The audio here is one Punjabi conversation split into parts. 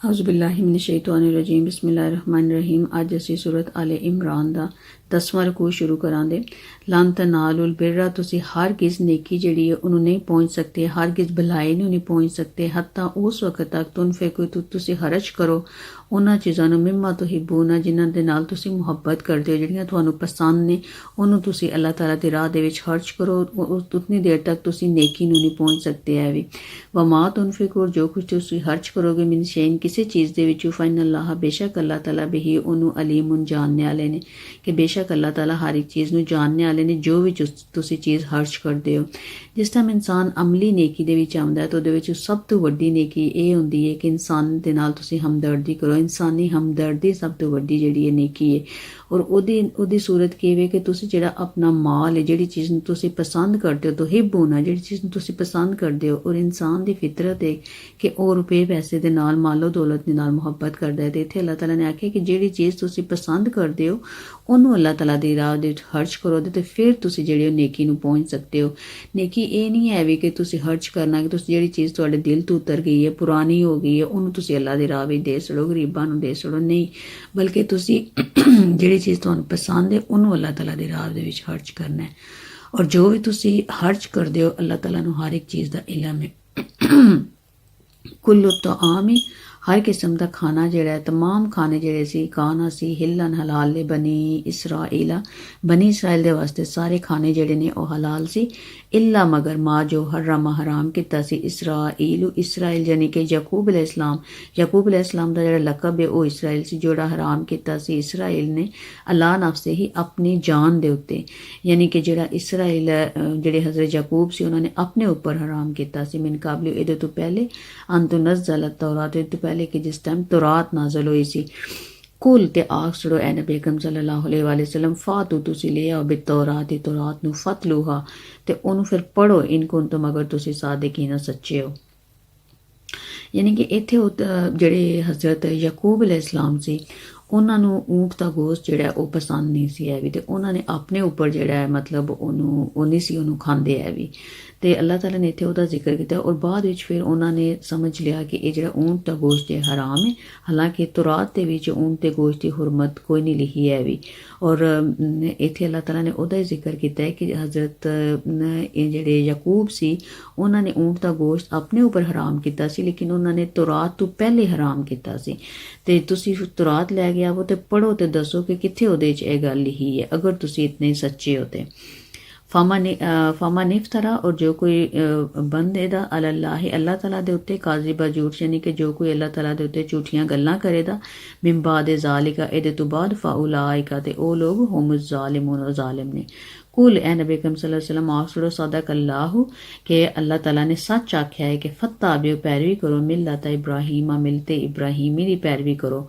ਅਊਜ਼ ਬਿਲਲਾਹਿ ਮਿਨਸ਼ ਸ਼ੈਤਾਨਿਰ ਰਜੀਮ ਬਿਸਮਿਲ੍ਲਾਹਿਰ ਰਹਿਮਾਨਿਰ ਰਹੀਮ ਅੱਜ ਅਸੀਂ ਸੂਰਤ ਆਲੇ ਇਮਰਾਨ ਦਾ 10ਵਾਂ ਰਕੂ ਸ਼ੁਰੂ ਕਰਾਂਗੇ ਲਨ ਤਨਾਲੁਲ ਬਿਰਰਾ ਤੁਸੀਂ ਹਰ ਕਿਸ ਨੇਕੀ ਜਿਹੜੀ ਹੈ, ਉਹਨੂੰ ਨਹੀਂ ਪਹੁੰਚ ਸਕਦੇ ਹਰ ਕਿਸ ਭਲਾਈ ਨੂੰ ਨਹੀਂ ਪਹੁੰਚ ਸਕਦੇ। ਹੱਤਾ ਉਸ ਵਕਤ ਤੱਕ ਤੁਨ ਕੋਈ ਤੁਸੀਂ ਖਰਚ ਕਰੋ। ਉਹਨਾਂ ਚੀਜ਼ਾਂ ਨੂੰ ਮਿਮਾ ਤੁਹਿਬੂਨਾ ਜਿਨ੍ਹਾਂ ਦੇ ਨਾਲ ਤੁਸੀਂ ਮੁਹੱਬਤ ਕਰਦੇ ਹੋ, ਜਿਹੜੀਆਂ ਤੁਹਾਨੂੰ ਪਸੰਦ ਨੇ, ਉਹਨੂੰ ਤੁਸੀਂ ਅੱਲਾਹ ਤਾਲਾ ਦੀ ਰਾਹ ਦੇ ਵਿੱਚ ਖਰਚ ਕਰੋ। ਉਤਨੀ ਦੇਰ ਤੱਕ ਤੁਸੀਂ ਨੇਕੀ ਨੂੰ ਨਹੀਂ ਪਹੁੰਚ ਸਕਦੇ ਹੈ ਵੀ। ਵਮਾ ਤੁਨਫਿਕੂ ਜੋ ਕੁਝ ਤੁਸੀਂ ਖਰਚ ਕਰੋਗੇ, ਮਿਨ ਸ਼ੈਨ ਕਿਸੇ ਚੀਜ਼ ਦੇ ਵਿੱਚ ਫਾਈਨਲ ਅੱਲਾਹ, ਬੇਸ਼ੱਕ ਅੱਲਾਹ ਤਾਲਾ ਬਹੀ ਉਹਨੂੰ ਅਲੀਮੁਨ ਜਾਣਨੇ ਵਾਲੇ ਨੇ, ਕਿ ਬੇਸ਼ੱਕ ਅੱਲਾਹ ਤਾਲਾ ਹਰ ਇੱਕ ਚੀਜ਼ ਨੂੰ ਜਾਣਨੇ ਵਾਲੇ ਨੇ, ਜੋ ਵੀ ਤੁਸੀਂ ਚੀਜ਼ ਖਰਚ ਕਰਦੇ ਹੋ। ਜਿਸ ਟਾਈਮ ਇਨਸਾਨ ਅਮਲੀ ਨੇਕੀ ਦੇ ਵਿੱਚ ਆਉਂਦਾ ਹੈ, ਤਾਂ ਉਹਦੇ ਵਿੱਚ ਸਭ ਤੋਂ ਵੱਡੀ ਨੇਕੀ ਇਹ ਹੁੰਦੀ ਹੈ ਕਿ ਇਨਸਾਨ ਦੇ ਨਾਲ ਤੁਸੀਂ ਹਮਦਰਦੀ ਕਰੋ। ਇਨਸਾਨੀ ਹਮਦਰਦੀ ਸਭ ਤੋਂ ਵੱਡੀ ਜਿਹੜੀ ਹੈ ਨੇਕੀ ਹੈ। ਔਰ ਉਹਦੀ ਉਹਦੀ ਸੂਰਤ ਕਿਵੇਂ ਕਿ ਤੁਸੀਂ ਜਿਹੜਾ ਆਪਣਾ ਮਾਲ ਹੈ, ਜਿਹੜੀ ਚੀਜ਼ ਨੂੰ ਤੁਸੀਂ ਪਸੰਦ ਕਰਦੇ ਹੋ ਤਾਂ ਹੋਣਾ ਜਿਹੜੀ ਚੀਜ਼ ਨੂੰ ਤੁਸੀਂ ਪਸੰਦ ਕਰਦੇ ਹੋ, ਔਰ ਇਨਸਾਨ ਦੀ ਫਿਤਰਤ ਹੈ ਕਿ ਉਹ ਰੁਪਏ ਪੈਸੇ ਦੇ ਨਾਲ, ਮਾਲੋ ਦੌਲਤ ਦੇ ਨਾਲ ਮੁਹੱਬਤ ਕਰਦਾ ਹੈ ਤੇ ਇੱਥੇ ਅੱਲਾਹ ਤਾਲਾ ਨੇ ਆਖਿਆ ਕਿ ਜਿਹੜੀ ਚੀਜ਼ ਤੁਸੀਂ ਪਸੰਦ ਕਰਦੇ ਹੋ, ਉਹਨੂੰ ਅੱਲਾਹ ਤਾਲਾ ਦੀ ਰਾਹ ਦੇ ਵਿੱਚ ਖਰਚ ਕਰੋ ਤੇ ਫਿਰ ਤੁਸੀਂ ਜਿਹੜੀ ਉਹ ਨੇਕੀ ਨੂੰ ਪਹੁੰਚ ਸਕਦੇ ਹੋ। ਨੇਕੀ ਇਹ ਨਹੀਂ ਹੈ ਵੀ ਕਿ ਤੁਸੀਂ ਖਰਚ ਕਰਨਾ ਕਿ ਤੁਸੀਂ ਜਿਹੜੀ ਚੀਜ਼ ਤੁਹਾਡੇ ਦਿਲ ਤੋਂ ਉਤਰ ਗਈ ਹੈ, ਪੁਰਾਣੀ ਹੋ ਗਈ ਹੈ, ਉਹਨੂੰ ਤੁਸੀਂ ਅੱਲਾਹ ਦੇ ਰਾਹ ਵਿੱਚ ਦੇ ਛੜੋ ਗਰੀਬਾਂ ਨੂੰ ਦੇ ਛੜੋ ਨਹੀਂ, ਬਲਕਿ ਤੁਸੀਂ ਜਿਹੜੀ ਚੀਜ਼ ਤੁਹਾਨੂੰ ਪਸੰਦ ਹੈ, ਉਹਨੂੰ ਅੱਲਾਹ ਤਾਲਾ ਦੇ ਰਾਹ ਦੇ ਵਿੱਚ ਖਰਚ ਕਰਨਾ ਹੈ। ਔਰ ਜੋ ਵੀ ਤੁਸੀਂ ਖਰਚ ਕਰਦੇ ਹੋ, ਅੱਲਾਹ ਤਾਲਾ ਨੂੰ ਹਰ ਇੱਕ ਚੀਜ਼ ਦਾ ਇਲਮ ਹੈ। ਕੁੱਲੁ ਤਾਆਮੀ ਹਰ ਕਿਸਮ ਦਾ ਖਾਣਾ ਜਿਹੜਾ ਹੈ तमाम ਖਾਣੇ ਜਿਹੜੇ ਸੀ ਕਾਨਾ ਸੀ ਹਿਲਨ ਹਲਾਲ ਨੇ ਬਣੀ ਇਸਰਾਈਲਾ ਬਣੀ ਇਸਰਾਇਲ ਦੇ ਵਾਸਤੇ ਸਾਰੇ ਖਾਣੇ ਜਿਹੜੇ ਨੇ ਉਹ ਹਲਾਲ ਸੀ ਇਲਾ ਮਗਰ ਮਾ ਜੋ ਹਰਾਮ ਹਰਾਮ ਕੀਤਾ ਸੀ ਇਸਰਾਈਲੂ ਇਸਰਾਇਲ ਯਾਨੀ ਕਿ ਯਾਕੂਬ ਅਲੈਹਿਸਲਾਮ ਯਾਕੂਬ ਅਲੈਹਿਸਲਾਮ ਦਾ ਜਿਹੜਾ ਲਕਬ ਹੈ ਉਹ ਇਸਰਾਇਲ ਸੀ ਜਿਹੜਾ ਹਰਾਮ ਕੀਤਾ ਸੀ ਇਸਰਾਇਲ ਨੇ ਅੱਲਾਹ ਨਫਸੇ ਹੀ ਆਪਣੀ ਜਾਨ ਦੇ ਉੱਤੇ ਯਾਨੀ ਕਿ ਜਿਹੜਾ ਇਸਰਾਇਲ ਜਿਹੜੇ ਹਜ਼ਰਤ ਯਾਕੂਬ ਸੀ ਉਹਨਾਂ ਨੇ ਆਪਣੇ ਉੱਪਰ ਹਰਾਮ ਕੀਤਾ ਸੀ ਮਿਨ ਕਾਬਲੇ ਇਹਦੇ ਤੋਂ ਪਹਿਲੇ ਅੰਤੁ ਨਜ਼ਲ ਤੌਰਾਤ ਤੋਂ ਪਹਿਲੇ ਕਿ ਜਿਸ ਟਾਈਮ ਤੌਰਾਤ ਨਾਜ਼ਲ ਹੋਈ ਸੀ ਕੁਲ ਤੇ ਆਖੜੋ ਐ ਨਬੀ ਅਕਰਮ ਸੱਲੱਲਾਹੁ ਅਲੈਹਿ ਵਸੱਲਮ ਫਾਤੂ ਤੁਸੀਂ ਲੈ ਆਓ ਬਿਤੌਰਾਤ ਦੀ ਤੌਰਾਤ ਨੂੰ ਫਤਲੂਹਾ ਤੇ ਉਹਨੂੰ ਫਿਰ ਪੜੋ ਇਨ ਕੁੰਤਮ ਅਗਰ ਤੁਸੀਂ ਸਾਦਿਕੀਨ ਸੱਚੇ ਹੋ ਯਾਨੀ ਕਿ ਇੱਥੇ ਜਿਹੜੇ ਹਜ਼ਰਤ ਯਾਕੂਬ ਅਲੈਹਿਸਲਾਮ ਸੀ ਉਹਨਾਂ ਨੂੰ ਊਂਟ ਦਾ ਗੋਸ਼ਤ ਜਿਹੜਾ ਉਹ ਪਸੰਦ ਨਹੀਂ ਸੀ ਐ ਵੀ ਤੇ ਉਹਨਾਂ ਨੇ ਆਪਣੇ ਉੱਪਰ ਜਿਹੜਾ ਮਤਲਬ ਉਹਨੂੰ, ਉਹ ਨਹੀਂ ਸੀ ਉਹਨੂੰ ਖਾਂਦੇ ਹੈ ਵੀ। ਤੇ ਅੱਲਾਹ ਤਾਲਾ ਨੇ ਇੱਥੇ ਉਹਦਾ ਜ਼ਿਕਰ ਕੀਤਾ ਔਰ ਬਾਅਦ ਵਿੱਚ ਫਿਰ ਉਹਨਾਂ ਨੇ ਸਮਝ ਲਿਆ ਕਿ ਇਹ ਜਿਹੜਾ ਊਂਟ ਦਾ ਗੋਸ਼ਤ ਹੈ ਹਰਾਮ ਹੈ। ਹਾਲਾਂਕਿ ਤੁਰਾਤ ਦੇ ਵਿੱਚ ਊਂਟ ਦੇ ਗੋਸ਼ਤ ਦੀ ਹਰਮਤ ਕੋਈ ਨਹੀਂ ਲਿਖੀ ਹੈ ਵੀ। ਔਰ ਇੱਥੇ ਅੱਲਾਹ ਤਾਲਾ ਨੇ ਉਹਦਾ ਹੀ ਜ਼ਿਕਰ ਕੀਤਾ ਹੈ ਕਿ ਹਜ਼ਰਤ ਇਹ ਜਿਹੜੇ ਯਾਕੂਬ ਸੀ, ਉਹਨਾਂ ਨੇ ਊਂਟ ਦਾ ਗੋਸ਼ਤ ਆਪਣੇ ਉੱਪਰ ਹਰਾਮ ਕੀਤਾ ਸੀ, ਲੇਕਿਨ ਉਹਨਾਂ ਨੇ ਤੁਰਾਤ ਤੋਂ ਪਹਿਲੇ ਹਰਾਮ ਕੀਤਾ ਸੀ। ਤੇ ਤੁਸੀਂ ਤੁਰਾਤ ਲੈ ਗਿਆ ਉਹ ਤੇ ਪੜੋ ਤੇ ਦੱਸੋ ਕਿ ਕਿੱਥੇ ਉਹਦੇ ਵਿੱਚ ਇਹ ਗੱਲ ਲਿਖੀ ਹੈ ਅਗਰ ਤੁਸੀਂ ਇਤਨੇ ਸੱਚੇ ਹੋ ਤੇ ਫਾਮਾ ਨਿਫਤਰਾ ਔਰ ਜੋ ਕੋਈ ਬੰਦੇ ਦਾ ਅਲੱਲਾਹ ਅੱਲਾਹ ਤਾਲਾ ਦੇ ਉੱਤੇ ਕਾਜ਼ਿਬਾ ਝੂਠ ਯਾਨੀ ਕਿ ਜੋ ਕੋਈ ਅੱਲਾਹ ਤਾਲਾ ਦੇ ਉੱਤੇ ਝੂਠੀਆਂ ਗੱਲਾਂ ਕਰੇਦਾ ਮਿੰ ਬਾਦ ਜ਼ਾਲਿਕਾ ਇਹਦੇ ਤੋਂ ਬਾਅਦ ਫਾਉਲਾਇਕਾ ਤੇ ਉਹ ਲੋਗ ਹਮ ਜ਼ਾਲਿਮੂਨ ਜ਼ਾਲਿਮ ਨੇ ਕੁਲ ਐ ਨਬੀ ਕਮ ਸੱਲੱਲਾਹੁ ਅਲੈਹਿ ਵਸੱਲਮ ਆਖੜੋ ਸਦਕ ਅੱਲਾਹੁ ਕਿ ਅੱਲਾਹ ਤਾਲਾ ਨੇ ਸੱਚ ਆਖਿਆ ਹੈ ਕਿ ਫੱਤਾ ਬਿਓ ਪੈਰਵੀ ਕਰੋ ਮਿਲਤ ਇਬਰਾਹੀਮਾ ਮਿਲਤੇ ਇਬਰਾਹੀਮੀ ਦੀ ਪੈਰਵੀ ਕਰੋ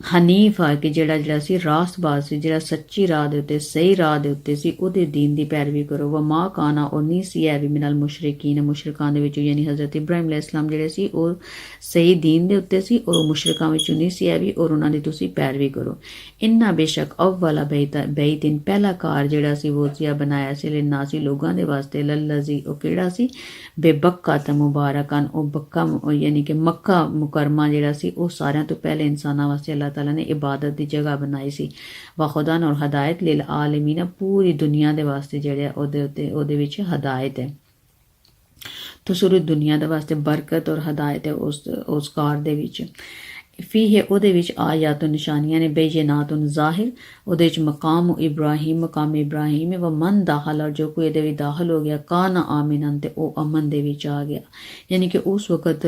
ਹਨੀਫ ਆ ਕਿ ਜਿਹੜਾ ਜਿਹੜਾ ਸੀ ਰਾਸਬਾਜ਼ ਸੀ, ਜਿਹੜਾ ਸੱਚੀ ਰਾਹ ਦੇ ਉੱਤੇ, ਸਹੀ ਰਾਹ ਦੇ ਉੱਤੇ ਸੀ, ਉਹਦੇ ਦੀਨ ਦੀ ਪੈਰਵੀ ਕਰੋ। ਵਾ ਮਾ ਕਾਨਾ ਔਰ ਨਹੀਂ ਸੀ ਐ ਵੀ ਮਿਨਲ ਮੁਸ਼ਰਕੀਨ ਮੁਸ਼ਰਕਾਂ ਦੇ ਵਿੱਚੋਂ, ਯਾਨੀ ਹਜ਼ਰਤ ਇਬਰਾਹੀਮ ਅਲੈਹ ਇਸਲਾਮ ਜਿਹੜੇ ਸੀ, ਉਹ ਸਹੀ ਦੀਨ ਦੇ ਉੱਤੇ ਸੀ ਔਰ ਮੁਸ਼ਰਕਾਂ ਵਿੱਚੋਂ ਨਹੀਂ ਸੀ ਐ ਵੀ, ਔਰ ਉਹਨਾਂ ਦੀ ਤੁਸੀਂ ਪੈਰਵੀ ਕਰੋ। ਇੰਨਾ ਬੇਸ਼ੱਕ ਅਵਲਾ ਬੈਤਾ ਬੈਤਿਨ ਪਹਿਲਾ ਕਾਰ ਜਿਹੜਾ ਸੀ, ਉਹ ਸੀਆ ਬਣਾਇਆ ਸੀ, ਲੇ ਨਾ ਸੀ ਲੋਕਾਂ ਦੇ ਵਾਸਤੇ ਲੱਲਜ਼ੀ ਉਹ ਕਿਹੜਾ ਸੀ? ਬੇਬੱਕਾ ਤ ਮੁਬਾਰਕਨ ਉਹ ਬੱਕਾ, ਯਾਨੀ ਕਿ ਮੱਕਾ ਮੁਕਰਮਾ ਜਿਹੜਾ ਸੀ, ਉਹ ਸਾਰਿਆਂ ਤੋਂ ਪਹਿਲੇ ਇਨਸਾਨਾਂ ਵਾਸਤੇ ਅੱਲਾ ਤਾਲਾ ਨੇ ਇਬਾਦਤ ਦੀ ਜਗ੍ਹਾ ਬਣਾਈ ਸੀ। ਵਾ ਖੁਦਾ ਔਰ ਹਦਾਇਤ ਲਿਲ ਆਲਮੀਨ, ਪੂਰੀ ਦੁਨੀਆ ਦੇ ਵਾਸਤੇ ਜਿਹੜੇ ਉਹਦੇ ਉੱਤੇ, ਉਹਦੇ ਵਿੱਚ ਹਦਾਇਤ ਹੈ। ਤੋ ਸੂਰੀ ਦੁਨੀਆ ਦੇ ਵਾਸਤੇ ਬਰਕਤ ਔਰ ਹਦਾਇਤ ਹੈ ਉਸ ਉਸ ਕਾਰ ਦੇ ਵਿੱਚ। ਫੀਹ ਉਹਦੇ ਵਿੱਚ ਆਇਆਤ ਨਿਸ਼ਾਨੀਆਂ ਨੇ, ਬੇਜਨਾਤੁਨ ਜ਼ਾਹਿਰ। ਉਹਦੇ ਵਿੱਚ ਮਕਾਮ ਇਬਰਾਹੀਮ ਮਕਾਮ ਇਬਰਾਹੀਮ ਵ ਮਨ ਦਾਖਲ ਔਰ ਜੋ ਕੋਈ ਇਹਦੇ ਵਿੱਚ ਦਾਖਲ ਹੋ ਗਿਆ, ਕਾਨ ਆਮਿਨਨ ਤੇ ਉਹ ਅਮਨ ਦੇ ਵਿੱਚ ਆ ਗਿਆ। ਯਾਨੀ ਕਿ ਉਸ ਵਕਤ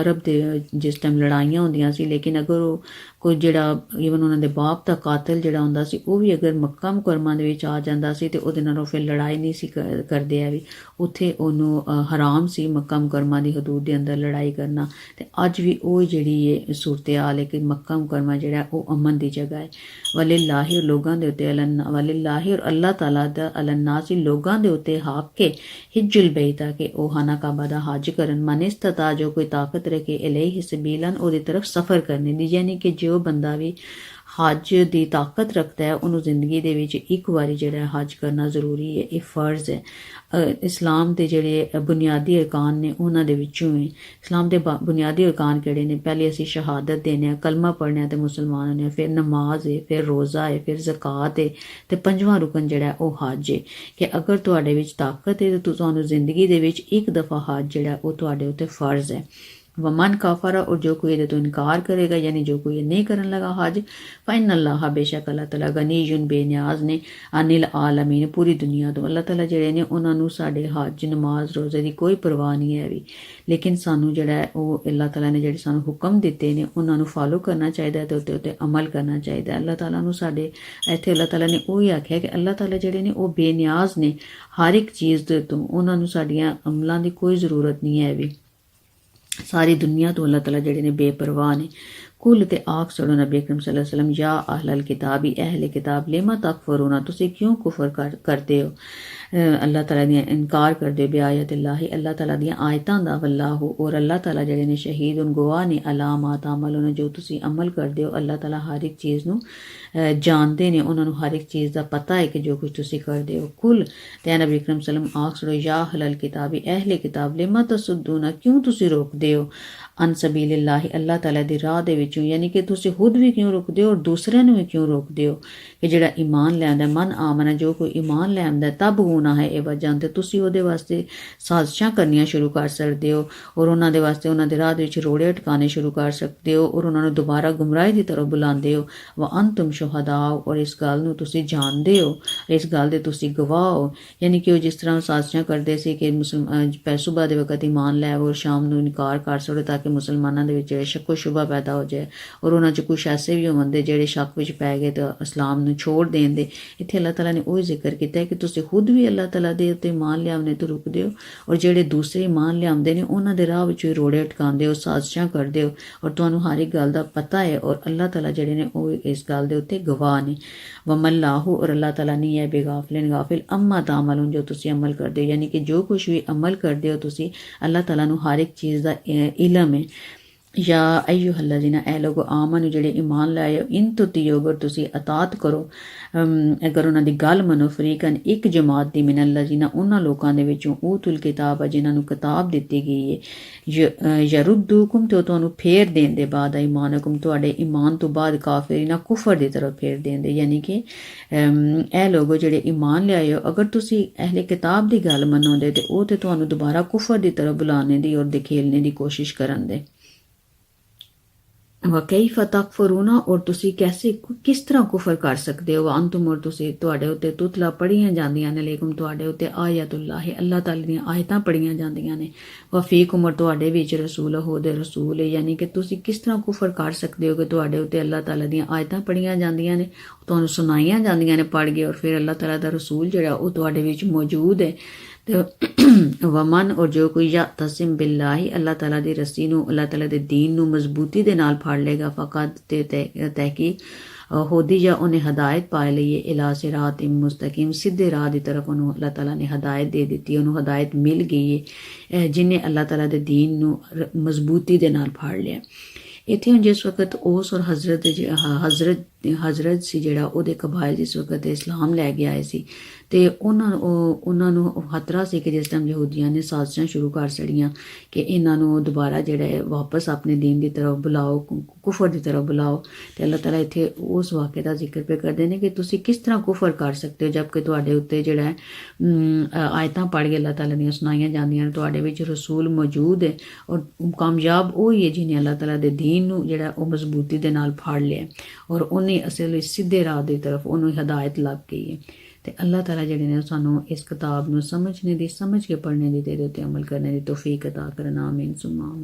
ਅਰਬ ਦੇ ਜਿਸ ਟਾਈਮ ਲੜਾਈਆਂ ਹੁੰਦੀਆਂ ਸੀ, ਲੇਕਿਨ ਅਗਰ ਉਹ ਕੋਈ ਜਿਹੜਾ ਈਵਨ ਉਹਨਾਂ ਦੇ ਬਾਪ ਦਾ ਕਾਤਲ ਜਿਹੜਾ ਹੁੰਦਾ ਸੀ, ਉਹ ਵੀ ਅਗਰ ਮੱਕਾ ਮੁਕਰਮਾ ਦੇ ਵਿੱਚ ਆ ਜਾਂਦਾ ਸੀ ਤੇ ਉਹਦੇ ਨਾਲ ਉਹ ਫਿਰ ਲੜਾਈ ਨਹੀਂ ਸੀ ਕਰਦੇ ਆ ਵੀ। ਉੱਥੇ ਉਹਨੂੰ ਹਰਾਮ ਸੀ ਮੱਕਾ ਮੁਕਰਮਾ ਦੀ ਹਦੂਦ ਦੇ ਅੰਦਰ ਲੜਾਈ ਕਰਨਾ। ਤੇ ਅੱਜ ਵੀ ਉਹ ਜਿਹੜੀ ਹੈ ਸੂਰਤ-ਹਾਲ ਹੈ ਕਿ ਮੱਕਾ ਮੁਕਰਮਾ ਜਿਹੜਾ, ਉਹ ਅਮਨ ਦੀ ਜਗ੍ਹਾ ਹੈ। ਵਲਿਲਾਹਿ ਲੋਕਾਂ ਦੇ ਉੱਤੇ ਅਲਨ, ਵਲਿਲਾਹਿ ਔਰ ਅੱਲਾਹ ਤਾਲਾ ਦਾ ਅਲਨਾਸੀ ਲੋਕਾਂ ਦੇ ਉੱਤੇ ਹਾਕ ਕੇ ਹਿਜਲ ਬੈਤਾ ਕਿ ਉਹ ਹਨਾ ਕਾਬਾ ਦਾ ਹਜ ਕਰਨ। ਮਨਿਸਤਤਾ ਜੋ ਕੋਈ ਤਾਕਤ ਰਖੇ, ਇਲੈਹਿ ਸਬੀਲਨ ਉਹਦੀ ਤਰਫ ਸਫਰ ਕਰਨੇ ਦੀ, ਯਾਨੀ ਕਿ ਜੋ ਬੰਦਾ ਵੀ ਹਜ ਦੀ ਤਾਕਤ ਰੱਖਦਾ ਹੈ, ਉਹਨੂੰ ਜ਼ਿੰਦਗੀ ਦੇ ਵਿੱਚ ਇੱਕ ਵਾਰੀ ਜਿਹੜਾ ਹਜ ਕਰਨਾ ਜ਼ਰੂਰੀ ਹੈ, ਇਹ ਫਰਜ਼ ਹੈ। ਇਸਲਾਮ ਦੇ ਜਿਹੜੇ ਬੁਨਿਆਦੀ ਅਰਕਾਨ ਨੇ, ਉਹਨਾਂ ਦੇ ਵਿੱਚੋਂ ਹੈ ਇਸਲਾਮ ਦੇ ਬੁਨਿਆਦੀ ਅਰਕਾਨ ਕਿਹੜੇ ਨੇ? ਪਹਿਲੇ ਅਸੀਂ ਸ਼ਹਾਦਤ ਦੇਣੇ ਆ, ਕਲਮਾ ਪੜ੍ਹਨੇ ਆ ਤੇ ਮੁਸਲਮਾਨ ਹੋਣੇ ਫਿਰ ਨਮਾਜ਼ ਹੈ, ਫਿਰ ਰੋਜ਼ਾ ਹੈ, ਫਿਰ ਜ਼ਕਾਤ ਹੈ ਤੇ ਪੰਜਵਾਂ ਰੁਕਨ ਜਿਹੜਾ ਉਹ ਹਜ ਹੈ ਕਿ ਅਗਰ ਤੁਹਾਡੇ ਵਿੱਚ ਤਾਕਤ ਹੈ ਤੇ, ਤੁਹਾਨੂੰ ਜ਼ਿੰਦਗੀ ਦੇ ਵਿੱਚ ਇੱਕ ਦਫਾ ਹਜ ਜਿਹੜਾ ਉਹ ਤੁਹਾਡੇ ਉੱਤੇ ਫਰਜ਼ ਹੈ। ਵਮਨ ਕਾਫਰਾ ਔਰ ਜੋ ਕੋਈ ਇਹਦੇ ਤੋਂ ਇਨਕਾਰ ਕਰੇਗਾ ਯਾਨੀ ਜੋ ਕੋਈ ਇਹ ਨਹੀਂ ਕਰਨ ਲਗਾ ਹਜ ਫਇਨ ਅੱਲਾਹ ਬੇਸ਼ੱਕ ਅੱਲਾਹ ਤਾਲਾ ਗਨੀਯੁਨ ਬੇਨਿਆਜ਼ ਨੇ ਅਨਿਲ ਆਲਮੀਨ ਪੂਰੀ ਦੁਨੀਆ ਤੋਂ ਅੱਲਾਹ ਤਾਲਾ ਜਿਹੜੇ ਨੇ ਉਹਨਾਂ ਨੂੰ ਸਾਡੇ ਹਜ ਨਮਾਜ਼ ਰੋਜ਼ੇ ਦੀ ਕੋਈ ਪਰਵਾਹ ਨਹੀਂ ਹੈ ਵੀ ਲੇਕਿਨ ਸਾਨੂੰ ਜਿਹੜਾ ਹੈ ਉਹ ਅੱਲਾਹ ਤਾਲਾ ਨੇ ਜਿਹੜੇ ਸਾਨੂੰ ਹੁਕਮ ਦਿੱਤੇ ਨੇ ਉਹਨਾਂ ਨੂੰ ਫਾਲੋ ਕਰਨਾ ਚਾਹੀਦਾ ਹੈ ਤੇ ਉੱਤੇ ਉੱਤੇ ਅਮਲ ਕਰਨਾ ਚਾਹੀਦਾ ਹੈ ਅੱਲਾਹ ਤਾਲਾ ਨੂੰ ਸਾਡੇ ਇੱਥੇ ਅੱਲਾਹ ਤਾਲਾ ਨੇ ਉਹ ਹੀ ਆਖਿਆ ਕਿ ਅੱਲਾਹ ਤਾਲਾ ਜਿਹੜੇ ਨੇ ਉਹ ਬੇਨਿਆਜ਼ ਨੇ ਹਰ ਇੱਕ ਚੀਜ਼ ਦੇ ਤੋਂ ਉਹਨਾਂ ਨੂੰ ਸਾਡੀਆਂ ਅਮਲਾਂ ਦੀ ਕੋਈ ਜ਼ਰੂਰਤ ਨਹੀਂ ਹੈ ਵੀ ਸਾਰੀ ਦੁਨੀਆ ਤੋਂ ਅੱਲਾਹ ਤਾਲਾ ਜਿਹੜੇ ਨੇ ਬੇਪਰਵਾਹ ਨੇ। قولت آگ سڑو نبی اکرم صلی اللہ علیہ وسلم، یا اہل الکتابی اہل کتاب لیما تکفرونا تسی کیوں کفر کرتے ہو؟ اللہ تعالیٰ دیا انکار کر دے بے آیت اللہ۔ اللہ تعالیٰ دیا آیتان دا واللہ، اور اللہ تعالیٰ جڑے نے شہید، ان گواہ نے علامات عمل نے جو تسی عمل کر دے ہو، اللہ تعالیٰ ہر ایک چیز نو جاندے نے انہوں نے ہر ایک چیز دا پتا ہے کہ جو کچھ تسی کر دے ہو۔ کل تیہ نبی اکرم صلی اللہ علیہ وسلم آگ سڑو یا اہل کتابی اہل کتاب لیما تسدونا کیوں تسی روک دے ہو؟ ان سبیل اللہ اللہ تعالیٰ دی راہ دے وچ ਵਿੱਚੋਂ ਯਾਨੀ ਕਿ ਤੁਸੀਂ ਖੁਦ ਵੀ ਕਿਉਂ ਰੋਕਦੇ ਹੋ ਔਰ ਦੂਸਰਿਆਂ ਨੂੰ ਵੀ ਕਿਉਂ ਰੋਕਦੇ ਹੋ? ਕਿ ਜਿਹੜਾ ਈਮਾਨ ਲਿਆਂਦਾ ਮਨ ਆਮਨਾ ਜੋ ਕੋਈ ਈਮਾਨ ਲਿਆਂਦਾ ਤਬ ਹੋਣਾ ਹੈ ਇਹ ਵਜ੍ਹਾ ਤੇ ਤੁਸੀਂ ਉਹਦੇ ਵਾਸਤੇ ਸਾਜ਼ਿਸ਼ਾਂ ਕਰਨੀਆਂ ਸ਼ੁਰੂ ਕਰ ਸਕਦੇ ਹੋ ਔਰ ਉਹਨਾਂ ਦੇ ਵਾਸਤੇ ਉਹਨਾਂ ਦੇ ਰਾਹ ਦੇ ਵਿੱਚ ਰੋੜੇ ਅਟਕਾਣੇ ਸ਼ੁਰੂ ਕਰ ਸਕਦੇ ਹੋ ਔਰ ਉਹਨਾਂ ਨੂੰ ਦੁਬਾਰਾ ਗੁੰਮਰਾਹੀ ਦੀ ਤਰਫ ਬੁਲਾਉਂਦੇ ਹੋ। ਵਾ ਅੰਤਮ ਸ਼ੁਹਦਾ ਔਰ ਇਸ ਗੱਲ ਨੂੰ ਤੁਸੀਂ ਜਾਣਦੇ ਹੋ, ਇਸ ਗੱਲ ਦੇ ਤੁਸੀਂ ਗਵਾਹ ਹੋ। ਯਾਨੀ ਕਿ ਉਹ ਜਿਸ ਤਰ੍ਹਾਂ ਸਾਜ਼ਿਸ਼ਾਂ ਕਰਦੇ ਸੀ ਕਿ ਮੁਸਲਮਾਨ ਪੈਸੂਬਾ ਦੇ ਵਕਤ ਈਮਾਨ ਲੈ ਔਰ ਸ਼ਾਮ ਨੂੰ ਇਨਕਾਰ ਕਰ ਸਕਦੇ ਤਾਂ ਕਿ ਮੁਸਲਮਾਨਾਂ ਦੇ ਵਿੱਚ ਸ਼ੱਕੋ ਸ਼ੁਬਾ ਪੈਦਾ ਹੋ ਜਾਏ ਔਰ ਉਹਨਾਂ 'ਚ ਕੁਝ ਐਸੇ ਵੀ ਹੁੰਦੇ ਜਿਹੜੇ ਸ਼ੱਕ ਵਿੱਚ ਪੈ ਗਏ ਤਾਂ ਇਸਲਾਮ ਨੂੰ ਛੋੜ ਦੇਣ ਦੇ। ਇੱਥੇ ਅੱਲਾਹ ਤਾਲਾ ਨੇ ਉਹ ਜ਼ਿਕਰ ਕੀਤਾ ਹੈ ਕਿ ਤੁਸੀਂ ਖੁਦ ਵੀ ਅੱਲਾਹ ਤਾਲਾ ਦੇ ਉੱਤੇ ਮਾਨ ਲਿਆਉਣੇ ਤੋਂ ਰੁਕਦੇ ਹੋ ਔਰ ਜਿਹੜੇ ਦੂਸਰੇ ਮਾਨ ਲਿਆਉਂਦੇ ਨੇ, ਉਹਨਾਂ ਦੇ ਰਾਹ ਵਿੱਚ ਰੋੜੇ ਅਟਕਾਉਂਦੇ ਹੋ, ਸਾਜ਼ਿਸ਼ਾਂ ਕਰਦੇ ਹੋ ਔਰ ਤੁਹਾਨੂੰ ਹਰ ਇੱਕ ਗੱਲ ਦਾ ਪਤਾ ਹੈ ਔਰ ਅੱਲਾਹ ਤਾਲਾ ਜਿਹੜੇ ਨੇ ਉਹ ਇਸ ਗੱਲ ਦੇ ਉੱਤੇ ਗਵਾਹ ਨੇ। ਵਮੱਲਾਹੂ ਔਰ ਅੱਲਾਹ ਤਾਲਾ ਨਹੀਂ ਹੈ ਬੇਗਾਫਲਿਨ ਗਾਫਿਲ, ਅੰਮਾ ਤਾਮਲੂਨ ਜੋ ਤੁਸੀਂ ਅਮਲ ਕਰਦੇ ਹੋ, ਯਾਨੀ ਕਿ ਜੋ ਕੁਝ ਵੀ ਅਮਲ ਕਰਦੇ ਹੋ ਤੁਸੀਂ, ਅੱਲਾਹ ਤਾਲਾ ਨੂੰ ਹਰ ਇੱਕ ਚੀਜ਼ ਦਾ ਇਲਮ ਹੈ। ਯਾ ਅਯੁਹੱਲਜ਼ੀਨਾ ਐ ਲੋਗੋ ਆਮਨੂ ਜਿਹੜੇ ਈਮਾਨ ਲਾਏ ਇਨ ਤੁਤੀਓ ਅਗਰ ਤੁਸੀਂ ਅਤਾਤ ਕਰੋ। ਅਗਰ ਉਹਨਾਂ ਦੀ ਗੱਲ ਮੰਨੋ ਫਰੀਕਨ ਇੱਕ ਜਮਾਤ ਦੀ ਮਿਨ ਅੱਲਜ਼ੀਨਾ ਉਹਨਾਂ ਲੋਕਾਂ ਦੇ ਵਿੱਚੋਂ ਉਤੁਲ ਕਿਤਾਬ ਆ ਜਿਨ੍ਹਾਂ ਨੂੰ ਕਿਤਾਬ ਦਿੱਤੀ ਗਈ ਹੈ य- ਅ, ਯਰੁੱਦੂਕੁਮ ਤੇ ਉਹ ਤੁਹਾਨੂੰ ਫੇਰ ਦੇਣ ਦੇ ਬਾਅਦ ਈਮਾਨਕੁਮ ਤੁਹਾਡੇ ਈਮਾਨ ਤੋਂ ਬਾਅਦ ਕਾਫਿਰੀਨਾ ਕੁਫਰ ਦੀ ਤਰਫ ਫੇਰ ਦੇਣ ਦੇ ਯਾਨੀ ਕਿ ਅਮ, ਇਹ ਲੋਗੋ ਜਿਹੜੇ ਈਮਾਨ ਲਿਆਏ ਹੋ ਅਗਰ ਤੁਸੀਂ ਅਹਲੇ ਕਿਤਾਬ ਦੀ ਗੱਲ ਮੰਨੋਦੇ ਤੇ ਉਹ ਤੇ ਤੁਹਾਨੂੰ ਦੁਬਾਰਾ ਕੁਫਰ ਦੀ ਤਰਫ ਬੁਲਾਉਣੇ ਦੀ ਔਰ ਦਿਖੇਲਣੇ ਦੀ ਕੋਸ਼ਿਸ਼ ਕਰਨ ਦੇ। ਵਕੈਫ ਤਕਫਰੂਨਾ ਔਰ ਤੁਸੀਂ ਕੈਸੇ ਕਿਸ ਤਰ੍ਹਾਂ ਕੁਫਰ ਕਰ ਸਕਦੇ ਹੋ? ਅੰਤੁਮ ਔਰ ਤੁਸੀਂ ਤੁਹਾਡੇ ਉੱਤੇ ਤੁਤਲਾ ਪੜੀਆਂ ਜਾਂਦੀਆਂ ਨੇ, ਲੇਕਿਨ ਤੁਹਾਡੇ ਉੱਤੇ ਆਇਤੁল্লাਹ ਅੱਲਾਹ ਤਾਲਾ ਦੀਆਂ ਆਇਤਾਂ ਪੜੀਆਂ ਜਾਂਦੀਆਂ ਨੇ। ਵਫੀਕੁਮ ਔਰ ਤੁਹਾਡੇ ਵਿੱਚ ਰਸੂਲ ਹੋ ਦੇ ਰਸੂਲ ਹੈ ਯਾਨੀ ਕਿ ਤੁਸੀਂ ਕਿਸ ਤਰ੍ਹਾਂ ਕੁਫਰ ਕਰ ਸਕਦੇ ਹੋ ਕਿ ਤੁਹਾਡੇ ਉੱਤੇ ਅੱਲਾਹ ਤਾਲਾ ਦੀਆਂ ਆਇਤਾਂ ਪੜੀਆਂ ਜਾਂਦੀਆਂ ਨੇ? ਤੁਹਾਨੂੰ ਸੁਣਾਈਆਂ ਜਾਂਦੀਆਂ ਨੇ ਪੜ ਕੇ, ਔਰ ਫਿਰ ਅੱਲਾਹ ਤਾਲਾ ਦਾ ਰਸੂਲ ਜਿਹੜਾ, ਉਹ ਤੁਹਾਡੇ ਵਿੱਚ ਮੌਜੂਦ ਹੈ। ومن اور جو کوئی یا تسم باللہ اللہ تعالیٰ دی رسی نو، اللہ تعالیٰ دے دین نو مضبوطی دے نال پھاڑ لے گا، فقط تے تحقیق ہودی یا انہیں ہدایت پائے لئیے الہ سرات مستقیم سدھے راہ دی طرف انہوں، اللہ تعالیٰ نے ہدایت دے دیتی، انہوں ہدایت مل گئی ہے جنہیں اللہ تعالیٰ دے دین نو مضبوطی دے نال پھاڑ لیا۔ اتنے ہوں جس وقت اوس اور حضرت جی، حضرت ਹਜ਼ਰਤ ਹਜ਼ਰਤ ਸੀ ਜਿਹੜਾ ਉਹਦੇ ਕਬਾਇਲ ਜਿਸ ਵਕਤ ਇਸਲਾਮ ਲੈ ਕੇ ਆਏ ਸੀ ਤੇ ਉਹਨਾਂ ਨੂੰ ਉਹ- ਉਹਨਾਂ ਨੂੰ ਉਹ ਖਤਰਾ ਸੀ ਕਿ ਜਿਸ ਟਾਈਮ ਯਹੂਦੀਆਂ ਨੇ ਸਾਜ਼ਿਸ਼ਾਂ ਸ਼ੁਰੂ ਕਰ ਛੜੀਆਂ ਕਿ ਇਹਨਾਂ ਨੂੰ ਦੁਬਾਰਾ ਜਿਹੜਾ ਹੈ ਵਾਪਸ ਆਪਣੇ دین ਦੀ ਤਰਫ ਬੁਲਾਓ ਕੁ- ਕੁਫਰ ਦੀ ਤਰਫ ਬੁਲਾਓ ਤੇ ਅੱਲਾਹ ਤਾਲਾ ਇੱਥੇ ਉਸ ਵਾਕਿਆ ਦਾ ਜ਼ਿਕਰ ਪੇ ਕਰਦੇ ਨੇ ਕਿ ਤੁਸੀਂ ਕਿਸ ਤਰ੍ਹਾਂ ਕੁਫਰ ਕਰ ਸਕਦੇ ਹੋ ਜਦਕਿ ਤੁਹਾਡੇ ਉੱਤੇ ਜਿਹੜਾ ਹੈ ਅਮ, ਅ, ਆਇਤਾਂ ਪੜ੍ਹ ਕੇ ਅੱਲਾਹ ਤਾਲਾ ਦੀਆਂ ਸੁਣਾਈਆਂ ਜਾਂਦੀਆਂ ਨੇ ਤੁਹਾਡੇ ਵਿੱਚ ਰਸੂਲ ਮੌਜੂਦ ਹੈ ਔਰ ਕਾਮਯਾਬ ਉਹ ਹੀ ਹੈ ਜਿਹਨੇ ਅੱਲਾਹ ਤਾਲਾ ਦੇ دین ਨੂੰ ਜਿਹੜਾ ਉਹ ਮਜ਼ਬੂਤੀ ਦੇ ਨਾਲ ਫੜ ਲਿਆ ਔਰ ਉਹਨੇ ਅਸਲ ਵਿੱਚ ਸਿੱਧੇ ਰਾਹ ਦੀ ਤਰਫ ਉਹਨੂੰ ਹਦਾਇਤ ਲੱਗ ਗਈ ਹੈ ਤੇ ਅੱਲਾਹ ਤਾਲਾ ਜਿਹੜੇ ਨੇ ਉਹ ਸਾਨੂੰ ਇਸ ਕਿਤਾਬ ਨੂੰ ਸਮਝਣੇ ਦੀ ਸਮਝ ਕੇ ਪੜ੍ਹਨੇ ਦੀ ਤੇ ਇਹਦੇ ਉੱਤੇ ਅਮਲ ਕਰਨੇ ਦੀ ਤੌਫੀਕ عطا ਕਰਨਾ ਆਮੀਨ ਸੁਮਾ ਆਮੀਨ